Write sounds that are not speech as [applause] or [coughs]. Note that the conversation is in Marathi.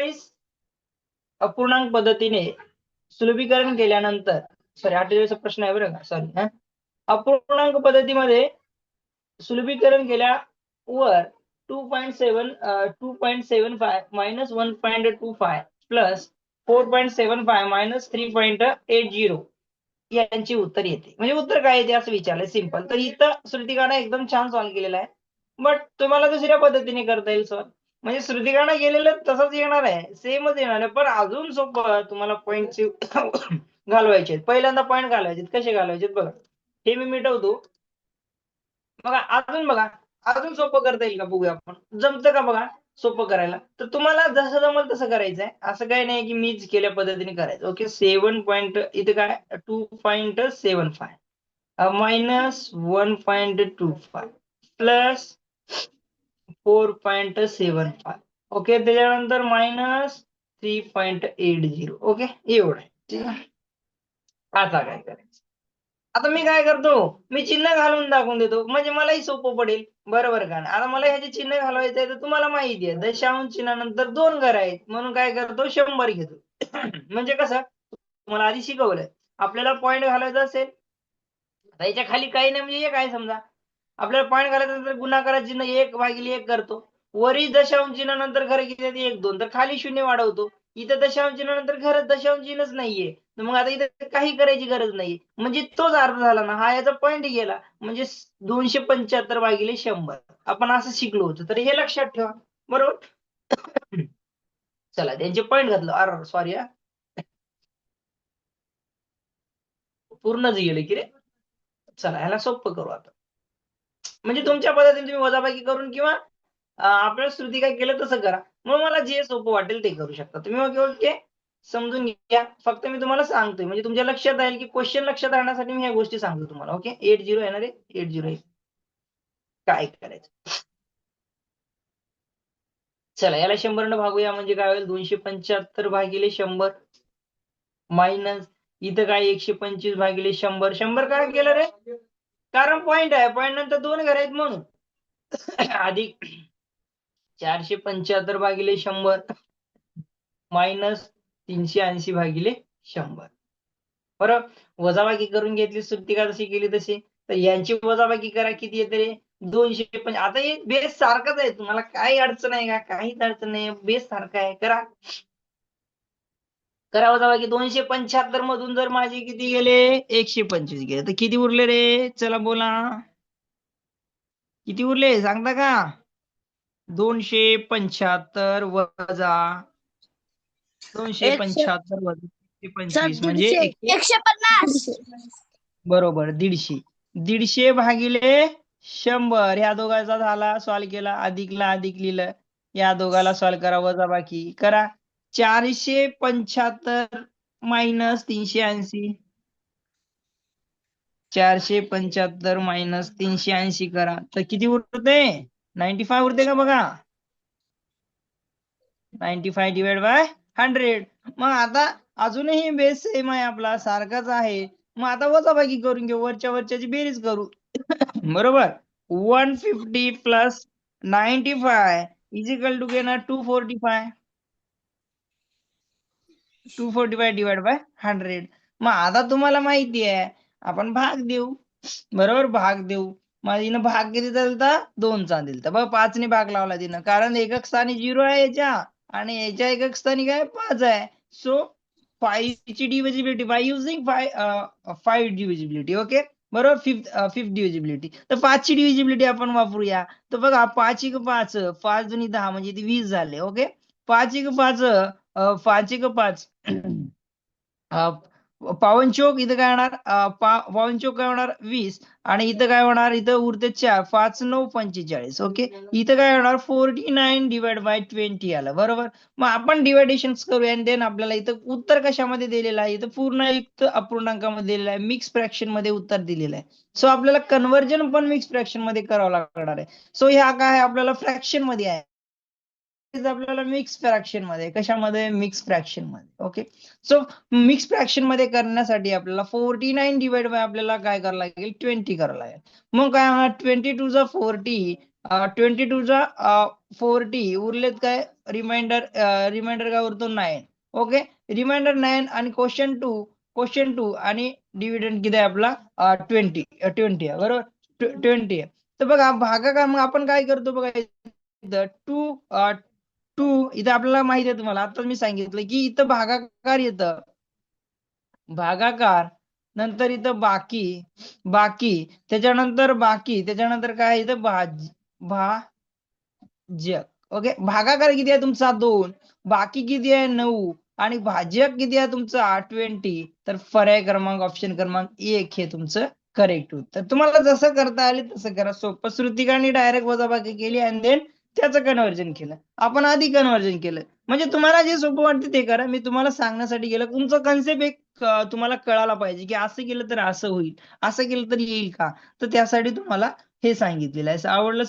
अठ्ठेचाळीस अपूर्णांक पद्धतीने सुलभीकरण केल्यानंतर सॉरी अठ्ठेचाळीस प्रश्न आहे बरं का? सॉरी अपूर्णांक पद्धतीमध्ये सुलभीकरण केल्यावर two point seven two point seven five minus one point two five plus four point seven five minus three point eight zero यांची उत्तर येते. म्हणजे उत्तर काय येते असं विचारलंय सिंपल तर इथं श्रुतिकाना एकदम छान सॉल्व्ह केलेला आहे. बट तुम्हाला दुसऱ्या पद्धतीने करता येईल सॉल्व्ह म्हणजे श्रुतिकाना गेलेलं तसंच येणार आहे. सेमच येणार आहे. पण अजून सोपं तुम्हाला पॉईंट [coughs] घालवायचे पहिल्यांदा पॉईंट घालवायचे कसे घालवायचे बघा. हे मी मिटवतो. बघा अजून बघा. अजून सोपं करता येईल का? बघूया आपण. जमतं का बघा? सोपं करायला. तर तुम्हाला जसं जमल तसं करायचं आहे असं काही नाही की मीच केल्या पद्धतीने करायचं. ओके? सेवन पॉईंट इथे काय? Two point seven five minus one point two five plus four point seven five okay त्याच्यानंतर minus three point eight zero okay एवढं आहे. ठीक आहे? आता काय करायचं? आता मी काय करतो? मी चिन्ह घालून दाखवून देतो. म्हणजे मलाही सोपं पडेल. बरोबर का आता मला ह्याचे चिन्ह घालवायचं आहे तर तुम्हाला माहिती आहे. दशांश चिन्हानंतर दोन घर आहेत. म्हणून काय करतो? शंभर घेतो. [clears throat] म्हणजे कसं? तुम्हाला आधी शिकवलंय. आपल्याला पॉईंट घालायचा असेल. आता याच्या खाली काही नाही म्हणजे एक आहे समजा. आपल्याला पॉईंट घालायचा तर गुणाकारात चिन्ह एक भागिले एक करतो. वरी दशांश चिन्हानंतर घर किती एक दोन. तर खाली शून्य वाढवतो. इथं दशांश चिन्हानंतर घर दशांश चिन्हच नाहीये. मग आता इथं काही करायची गरज नाही म्हणजे तोच अर्थ झाला ना हा याचा पॉईंट गेला. म्हणजे दोनशे पंच्याहत्तर भागिले शंभर. आपण असं शिकलो होतो. तर हे लक्षात ठेवा. बरोबर? चला त्यांचे पॉईंट घातलं. अरे सॉरी हा. पूर्णच गेले की रे. चला ह्याला सोपं करू आता. म्हणजे तुमच्या पद्धतीने तुम्ही वजाबाकी करून किंवा आपल्या श्रुती काय केलं तसं करा. मग मला जे सोपं वाटेल ते करू शकता. तुम्ही मग ओके समजून घ्या. फक्त मी तुम्हाला सांगतोय म्हणजे तुमच्या लक्षात राहील की क्वेश्चन लक्षात राहण्यासाठी मी ह्या गोष्टी सांगतो तुम्हाला ओके? एट झिरो येणार आहे? एट झिरो एट काय करायचं? चला याला शंभर न भागूया म्हणजे काय होईल? दोनशे पंच्याहत्तर भागिले शंभर मायनस इथं काय एकशे पंचवीस भागिले शंभर? शंभर काय केलं रे? कारण पॉइंट आहे. पॉइंट नंतर दोन घर आहेत म्हणून. अधिक चारशे पंच्याहत्तर भागिले शंभर. मायनस तीनशे ऐंशी भागिले शंभर. बरं वजाबाकी करून घेतली सुट्टी का तशी केली तशी? तर यांची वजाबाकी करा किती येते रे? दोनशे पण आता हे बेस सारखंच आहे. तुम्हाला काही अडचण आहे का? काहीच अडचण नाही. बेस सारखा आहे. करा. करा वजाबाकी दोनशे पंच्याहत्तर मधून जर माझे किती गेले? एकशे पंचवीस गेले. तर किती उरले रे? चला बोला. किती उरले? सांगता का? दोनशे पंच्याहत्तर वजा दोनशे पंच्याहत्तर वजा पंचवीस म्हणजे एकशे पन्नास. बरोबर दीडशे. दीडशे भागिले शंभर. ह्या दोघांचा झाला सॉल्व केला. अधिकला अधिक लिहिलं. या दोघाला सॉल्व करा वजा बाकी. करा. चारशे पंच्याहत्तर मायनस तीनशे ऐंशी. चारशे पंच्याहत्तर मायनस तीनशे ऐंशी करा. तर किती उरते? नाईन्टी फाय उरते का बघा? Ninety five divide by hundred मग आता अजूनही बेस सेम आहे आपला सारखाच आहे. मग आता वजाबाकी करून घेऊ. वरच्या वरच्याची बेरीज करू. [coughs] बरोबर? One fifty plus ninety five equal two घेणार two forty five two forty five divide by hundred मग आता तुम्हाला माहिती आहे आपण भाग देऊ. बरोबर? भाग देऊ. मग भाग किती दिलता दोनचा दिलता बघ पाचने भाग लावला तिनं. कारण एकक स्थानी झिरो आहे याच्या आणि याच्या एकक स्थानी काय? पाच आहे. सो फाईव्ह ची divisibility by using five five divisibility okay बरोबर? फिफ्थ फिफ्थ डिव्हिजिबिलिटी तर पाचची डिव्हिजिबिलिटी आपण वापरूया. तर बघा पाच एक पाच पाच दोन्ही दहा म्हणजे ते वीस झाले ओके पाच एक पाच पाच एक पाच. पावन चौक इथं काय होणार? पावन चौक काय होणार? वीस. आणि इथं काय होणार? इथं उरते चार पाच नऊ पंचेचाळीस. ओके? इथं काय होणार? Forty nine divide by twenty आलं. बरोबर? मग आपण डिवायडेशन करूया आणि देन आपल्याला इथं उत्तर कशामध्ये दिलेलं आहे? इथं पूर्णयुक्त अपूर्णांकामध्ये दिलेलं आहे. मिक्स फ्रॅक्शनमध्ये उत्तर दिलेलं आहे. सो आपल्याला कन्व्हर्जन पण मिक्स फ्रॅक्शनमध्ये करावं लागणार आहे. सो ह्या काय आपल्याला फ्रॅक्शनमध्ये आहे. आपल्याला मिक्स फ्रॅक्शनमध्ये कशामध्ये? मिक्स फ्रॅक्शनमध्ये ओके सो मिक्स फ्रॅक्शनमध्ये करण्यासाठी आपल्याला फोर्टी नाईन डिवाइड बाय आपल्याला काय करावं लागेल? ट्वेंटी करावं लागेल. मग काय होणार ट्वेंटी टू चा फोर्टी ट्वेंटी टू चा फोर्टी उरलेत काय? रिमाइंडर रिमाइंडर काय उरतो? नाईन ओके रिमाइंडर नाईन आणि क्वेश्चन टू क्वेश्चन टू आणि डिव्हिडंड किती आहे आपला? ट्वेंटी ट्वेंटी आहे बरोबर? ट्वेंटी आहे. तर बघा भागाकार मग आपण काय करतो बघा? टू टू इथं आपल्याला माहीत आहे तुम्हाला. आता मी सांगितलं की इथं भागाकार येतं. भागाकार नंतर इथं बाकी बाकी त्याच्यानंतर बाकी त्याच्यानंतर काय इथं भाज भाजक ओके? भागाकार किती आहे तुमचा? दोन. बाकी किती आहे? नऊ. आणि भाजक किती आहे तुमचा? ट्वेंटी तर पर्याय क्रमांक ऑप्शन क्रमांक एक हे तुमचं करेक्ट होतं तुम्हाला जसं करता आले तसं करा. सोपं. श्रुतिकाने डायरेक्ट वजाबाकी केली. आणि देन त्याचं कन्व्हर्जन केलं. आपण आधी कन्व्हर्जन केलं. म्हणजे तुम्हाला जे सोपं वाटतं ते करा. मी तुम्हाला सांगण्यासाठी गेलं. तुमचं कन्सेप्ट एक तुम्हाला कळायला पाहिजे की असं केलं तर असं होईल. असं केलं तर येईल का? तर त्यासाठी तुम्हाला हे सांगितलेलं आहे. आवडलं